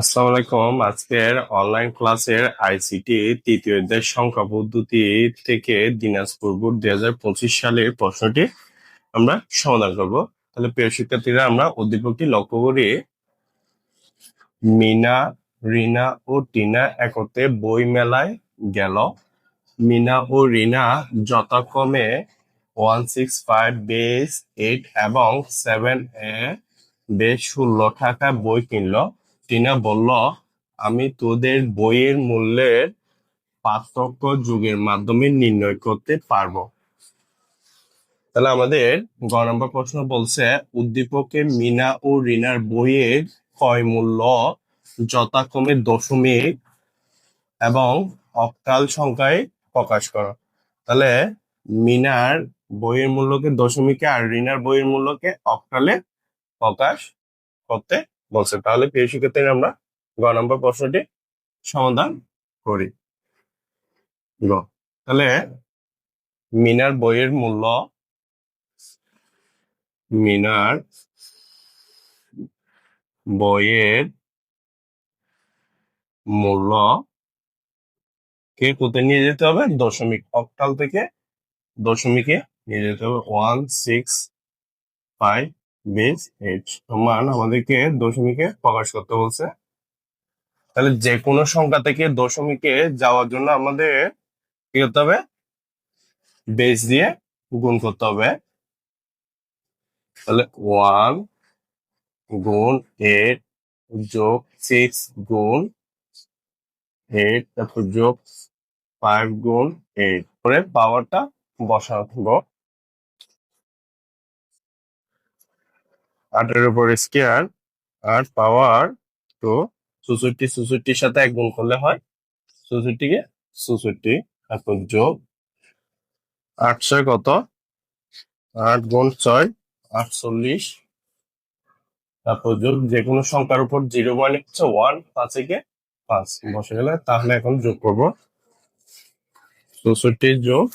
আসসালামু আলাইকুম। আজকের অনলাইন ক্লাসের আইসিটি তৃতীয় অধ্যায় সংখ্যা পদ্ধতি থেকে দিনাজপুর বোর্ড দুই হাজার পঁচিশ সালের প্রশ্নটি আমরা সমাধান করব। তাহলে প্রিয় শিক্ষার্থীরা, আমরা উদ্দীপকটি লক্ষ্য করি। মিনা, রিনা ও টিনা একত্রে বই মেলায় গেল। মিনা ও রিনা যথাক্রমে one six five base eight এবং সেভেন এ বেশ ষোলো টাকা বই কিনলো। টিনা বলল, আমি তোদের বইয়ের মূল্যের পার্থক্য যুগের মাধ্যমে নির্ণয় করতে পারব। তাহলে আমাদের গ নম্বর প্রশ্ন বলছে, উদ্দীপকে মিনা ও রিনার বইয়ের ক্রয় মূল্য যথাক্রমে দশমিক এবং অক্টাল সংখ্যায় প্রকাশ করো। তাহলে মিনার বইয়ের মূল্যকে দশমিকে আর রিনার বইয়ের মূল্যকে অক্টালে প্রকাশ করতে বলছে তাহলে প্রিয় শিক্ষার্থীরা আমরা গ নম্বর প্রশ্নটি সমাধান করি। গ। তাহলে মিনার বইয়ের মূল্য মিনার বইয়ের মূল্য কে কোথায় নিয়ে যেতে হবে? দশমিক অক্টাল থেকে দশমিকে নিয়ে যেতে হবে। One, six, five base eight মান আমাদেরকে দশমিকে প্রকাশ করতে বলছে। তাহলে যে কোনো সংখ্যা থেকে দশমিকে যাওয়ার জন্য আমাদের কি করতে হবে? বেস দিয়ে গুণ করতে হবে। তাহলে ওয়ান গুণ এইট যোগ সিক্স গুণ এইট তারপর যোগ ফাইভ গুণ এইট করে পাওয়ারটা বসাবো। আটের উপর স্কোয়ার আর পাওয়ার তো চৌষট্টি চৌষট্টির সাথে এক গুণ করলে হয়। চৌষট্টিকে চৌষট্টি তারপর যোগ আটশো ছয় কত? আট গুণ ছয়, আটচল্লিশ তারপর যোগ যে কোনো সংখ্যার উপর জিরো মানে হচ্ছে ওয়ান পাঁচ থেকে পাঁচ। বসে গেলে তাহলে এখন যোগ করব। চৌষট্টি যোগ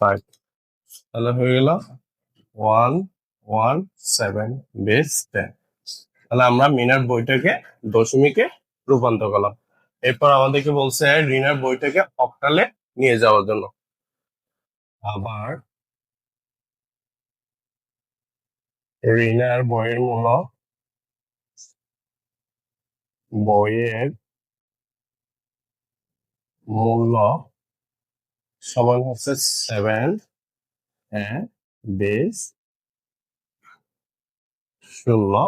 ফাইভ তাহলে হয়ে গেল one one, seven base ten. তাহলে আমরা মিনার বইটাকে দশমিকে রূপান্তর করলাম। এরপর আমাদেরকে বলছে রিনার বইটাকে অক্টালে নিয়ে যাওয়ার জন্য। আবার রিনার বইয়ের মূল্য বইয়ের মূল্য সমান হচ্ছে সেভেন বেস ষোলো।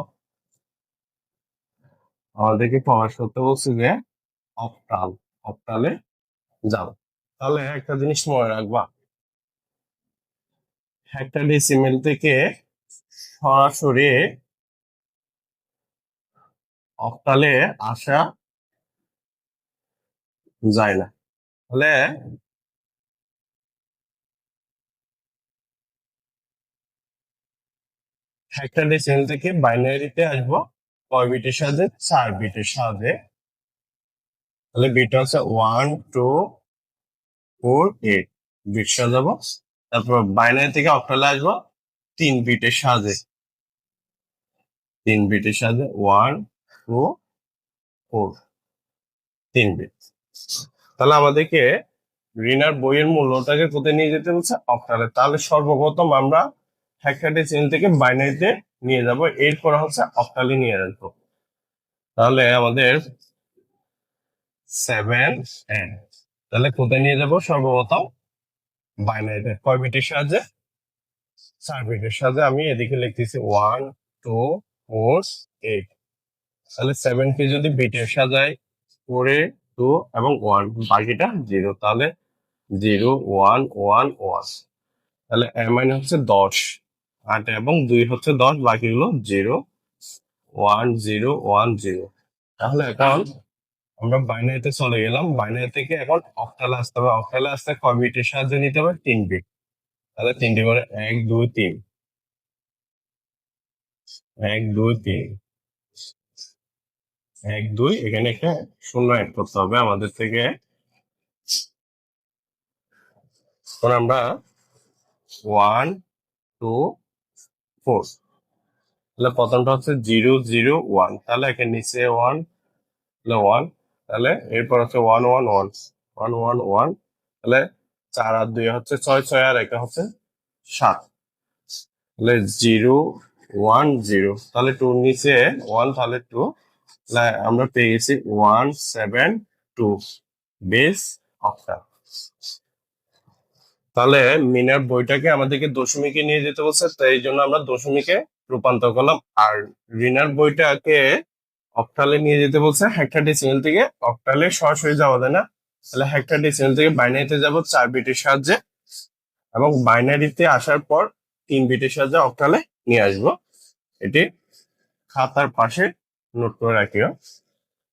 আমাদেরকে প্রকাশ করতে বলছি যে, অপটাল, অপটালে যাও। তাহলে একটা জিনিস মনে রাখবা। একটা ডেসিমেল থেকে সরাসরি অক্টালে আসা যায় না। তাহলে একটা ডেসিমেল থেকে বাইনারিতে আসব কয় বিটের সাহায্যে চার বিটের সাহায্যে তাহলে বিট হচ্ছে one two four eight bit সাজাবো তারপর বাইনারি থেকে অক্টালে আসব, তিন বিটের সাহায্যে তিন বিটের সাহায্যে ওয়ান টু ফোর তিন বিট তাহলে আমাদেরকে রিনার বইয়ের মূল্যটাকে কোথায় নিয়ে যেতে বলছে? অক্টালে তাহলে সর্বপ্রথম আমরা হ্যাকাটে চেন থেকে বাইনারিতে নিয়ে যাব। এরপর হচ্ছে অক্টালে নিয়ে আসব তাহলে আমাদের সেভেন তাহলে কোথায় নিয়ে যাব? সর্বপ্রথম বাইনারিতে কয় বিটের সাহায্যে? চার বিটের সাহায্যে আমি এদিকে লিখতেছি ওয়ান টু ফোর এইট তাহলে সেভেন কে যদি বিটের সাজায় ফোরে টু এবং ওয়ান বাকিটা জিরো তাহলে জিরো ওয়ান ওয়ান ওয়ান তাহলে এর মানে হচ্ছে দশ। আট এবং দুই হচ্ছে দশ বাকিগুলো zero, one zero one zero. তাহলে এখন আমরা বাইনারিতে চলে গেলাম। বাইনারি থেকে এখন অক্টালে আসতে হবে। অক্টালে আসতে কয় বিটের সাহায্যে নিতে হবে তিন বিট তাহলে তিনটি করে এক, দুই, তিন। এক, দুই, তিন। এক, দুই, এখানে একটা শূন্য অ্যাড করতে হবে আমাদের থেকে। আমরা ওয়ান টু ফোর তাহলে প্রথমটা হচ্ছে জিরো জিরো ওয়ান তাহলে এখানে নিচে ওয়ান তাহলে ওয়ান তাহলে এরপর হচ্ছে one one one one one one তাহলে চার আর দুই হচ্ছে ছয় ছয় আর একটা হচ্ছে সাত। তাহলে জিরো ওয়ান জিরো। তাহলে টু নিচে ওয়ান তাহলে টু তাহলে আমরা পেয়ে গেছি one seven two base octal তাহলে মিনার বইটাকে আমাদেরকে দশমিকে নিয়ে যেতে বলছে তাই এই জন্য আমরা দশমিকে রূপান্তর করলাম। আর রিনার বইটাকে অক্টালে নিয়ে যেতে বলছে হেক্টাডেসিমেল থেকে। অক্টালে সরাসরি যাওয়া যায় না। তাহলে হেক্টাডেসিমেল থেকে বাইনারিতে যাব, চার বিটের সাহায্যে। এবং বাইনারিতে আসার পর তিন বিটের সাহায্যে অক্টালে নিয়ে আসব। এটি খাতার পাশে নোট করে রাখিও।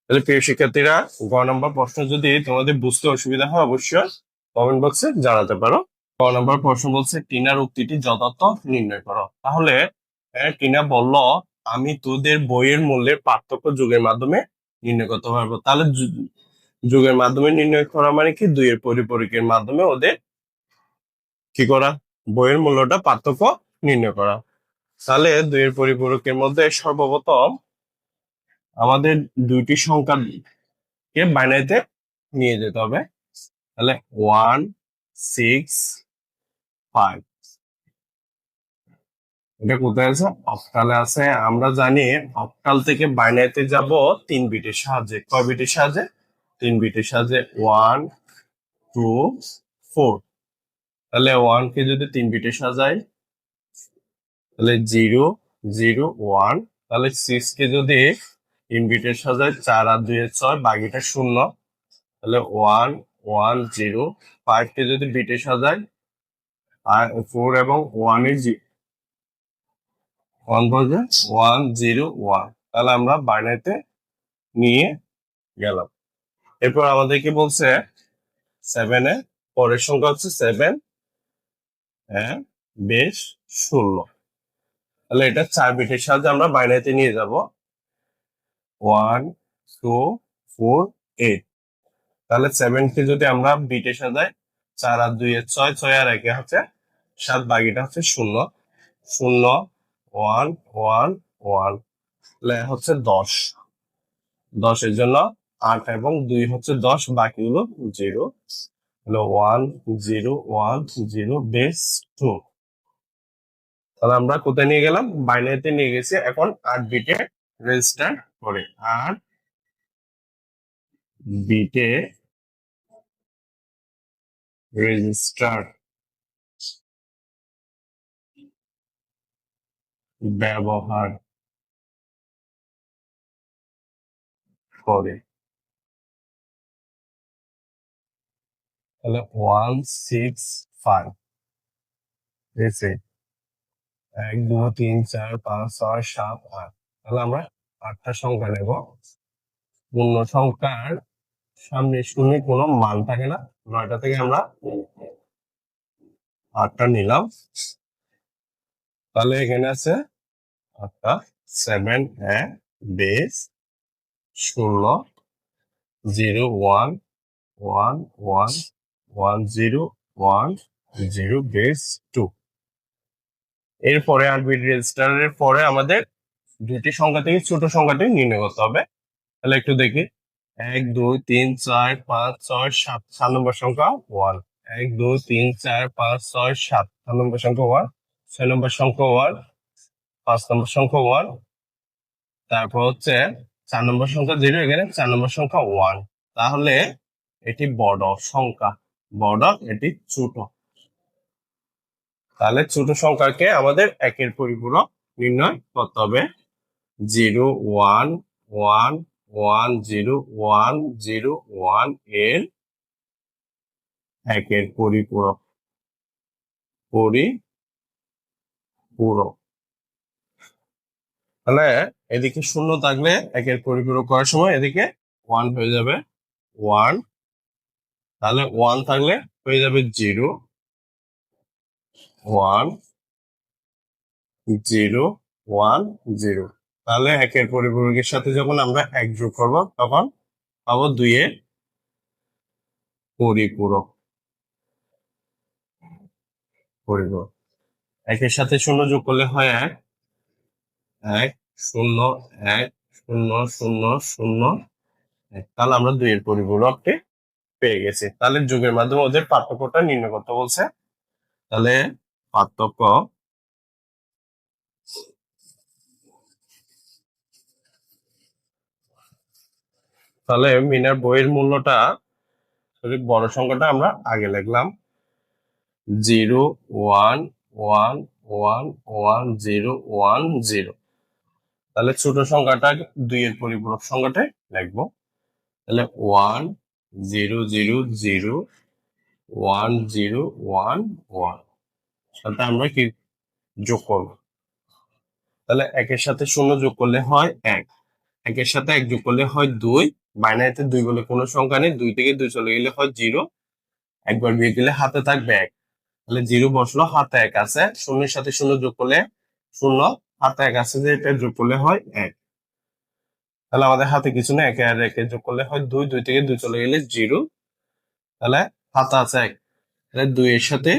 তাহলে প্রিয় শিক্ষার্থীরা, গ নম্বর প্রশ্ন যদি তোমাদের বুঝতে অসুবিধা হয়, অবশ্যই কমেন্ট বক্সে জানাতে পারো। ক নম্বর প্রশ্ন বলছে, টিনার উক্তিটি যথার্থ নির্ণয় করো। তাহলে টিনা বলল, আমি তোদের বইয়ের মূল্যের পার্থক্য যুগের মাধ্যমে নির্ণয় করতে পারব। তাহলে যুগের মাধ্যমে নির্ণয় করা মানে কি? দুইয়ের পরিপরিকের মাধ্যমে ওদের কি করা? বইয়ের মূল্যটা পার্থক্য নির্ণয় করা। তাহলে দুইয়ের পরিপূরকের মধ্যে সর্বপ্রথম আমাদের দুইটি সংখ্যাকে বাইনারিতে নিয়ে যেতে হবে। তাহলে ওয়ান সিক্স ফাইভ এটা কোথায় আছে? অক্টালে আছে। আমরা জানি অক্টাল থেকে বাইনারিতে যাব তিন বিটের সাহায্যে। কয় বিটের সাহায্যে? তিন বিটের সাহায্যে। ওয়ান টু ফোর তাহলে ওয়ান কে যদি তিন বিটে সাজাই, তাহলে জিরো জিরো ওয়ান তাহলে সিক্স কে যদি তিন বিটের সাজাই, চার আর দুই ছয়, বাকিটা শূন্য। তাহলে ওয়ান ওয়ান জিরো ফাইভ কে যদি বিটে সাজাই আর ফোর এবং ওয়ানের জি ওয়ান বলছে ওয়ান জিরো ওয়ান তাহলে আমরা বাইনারিতে নিয়ে গেলাম। এরপর আমাদেরকে বলছে? সেভেন এ পরের সংখ্যা হচ্ছে সেভেন হ্যাঁ বেশ ষোলো। তাহলে এটা চার বিটের সাহায্যে আমরা বাইনারিতে নিয়ে যাব। ওয়ান টু ফোর এইট তাহলে সেভেন কে যদি আমরা বিটে সাজাই চার আর দুই এর ছয় ছয় আর একে হচ্ছে সাত বাকিটা হচ্ছে শূন্য। শূন্য, ওয়ান ওয়ান ওয়ান। হচ্ছে দশ। দশের জন্য আট এবং দুই হচ্ছে দশ, বাকি হলো জিরো। হলো one, zero one, zero base two. তাহলে আমরা কোথায় নিয়ে গেলাম? বাইনারিতে নিয়ে গেছি। এখন আট বিটে রেজিস্টার করে। আট বিটে রেজিস্টার ব্যবহার করে। তাহলে ওয়ান সিক্স ফাইভ এসে এক, দুই, তিন, চার, পাঁচ, ছয়, সাত, আট। তাহলে আমরা আটটা সংখ্যা নেব। পূর্ণ সংখ্যার সামনে শূন্য কোনো মান থাকে না। নয়টা থেকে আমরা আটটা নিলাম। তাহলে এখানে আছে আটটা সেভেন এ বেস ষোলো zero one one one one zero one zero base two এরপরে আট বিট রেজিস্টারের পরে আমাদের দুটি সংখ্যা থেকে ছোট সংখ্যাটি নির্ণয় করতে হবে। তাহলে একটু দেখি। এক, দুই, তিন, চার, পাঁচ, ছয়, সাত। সাত নম্বর সংখ্যা ওয়ান এক, দুই, তিন, চার, পাঁচ, ছয়, সাত। সাত নম্বর সংখ্যা ওয়ান ছয় নম্বর সংখ্যা ওয়ান পাঁচ নম্বর সংখ্যা ওয়ান তারপর হচ্ছে চার নম্বর সংখ্যা জিরো এখানে চার নম্বর সংখ্যা ওয়ান তাহলে এটি বড় সংখ্যা, বড়, এটি ছোট। তাহলে ছোট সংখ্যাকে আমাদের একের পরিপূরক নির্ণয় করতে হবে। Zero one one one zero one zero ওয়ানের একের পরিপূরক পরিপূরক। তাহলে এদিকে শূন্য থাকলে একের পরিপূরক করার সময় এদিকে ওয়ান হয়ে যাবে ওয়ান তাহলে ওয়ান থাকলে হয়ে যাবে zero one zero one zero তাহলে একের পরিপূরকের সাথে যখন আমরা এক যোগ করব, তখন পাবো দুইয়ের পরিপূরক। পরিপূরক। একের সাথে শূন্য যোগ করলে হয় এক। এক শূন্য এক শূন্য শূন্য শূন্য এক। তাহলে আমরা দুইয়ের পরিপূরকটি পেয়ে গেছি। তাহলে যুগের মাধ্যমে ওদের পার্থক্যটা নির্ণয় করতে বলছে। তাহলে পার্থক্য তাহলে মিনার বইয়ের মূল্যটা বড় সংখ্যাটা আমরা আগে লিখলাম। Zero one one one one zero one zero. তাহলে ছোট সংখ্যাটা দুই দুইয়ের পরিপূরক সংখ্যাটাই লিখব। তাহলে one zero zero zero one zero one one সাথে আমরা কি যোগ করব? তাহলে একের সাথে শূন্য যোগ করলে হয় এক। একের সাথে এক যোগ করলে হয় দুই। বাইনারিতে দুই বলে কোনো সংখ্যা নেই। দুই থেকে দুই চলে গেলে হয় জিরো একবার বিয়ে গেলে হাতে থাকবে এক। তাহলে জিরো বসল, হাতে এক আছে। শূন্যের সাথে শূন্য যোগ করলে শূন্য। হাতে এক আছে যে এটা যোগ করলে হয় এক। তাহলে আমাদের হাতে কিছু নেই, একে আর একে যোগ করলে হয় দুই দুই থেকে দুই চলে গেলে জিরো। তাহলে হাতে আছে এক, তাহলে দুই এর সাথে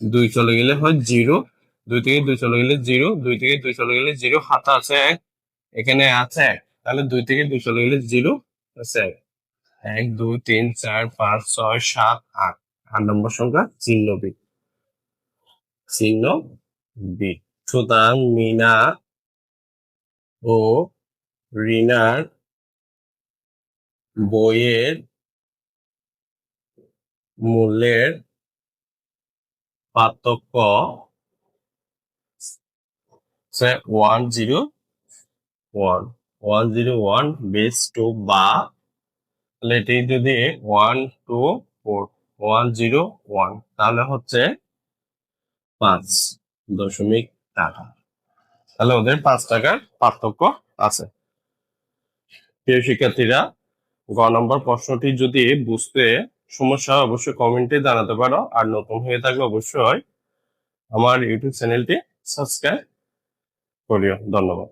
দুই চলে গেলে হয় জিরো। দুই থেকে দুই চলে গেলে জিরো, দুই থেকে দুই চলে গেলে জিরো, হাতে আছে এক, এখানে আছে এক। তাহলে দুই থেকে দুই চলে গেলে জিরো, আছে এক। এক, দুই, তিন, চার, পাঁচ, ছয়, সাত, আট। আট নম্বর সংখ্যা চিহ্ন বি। চিহ্ন বি। সুতরাং মিনা ও রিনার বইয়ের মূল্যের পার্থক্য one zero one one zero one base two বা তাহলে এটি যদি one two four one zero one তাহলে হচ্ছে পাঁচ দশমিক টাকা তাহলে ওদের পাঁচ টাকার পার্থক্য আছে। প্রিয় শিক্ষার্থীরা, গ নম্বর প্রশ্নটি যদি বুঝতে সমস্যা অবশ্যই কমেন্টে জানাতে পারো। আর নতুন হয়ে থাকলে অবশ্যই আমার ইউটিউব চ্যানেলটি সাবস্ক্রাইব করিও। ধন্যবাদ।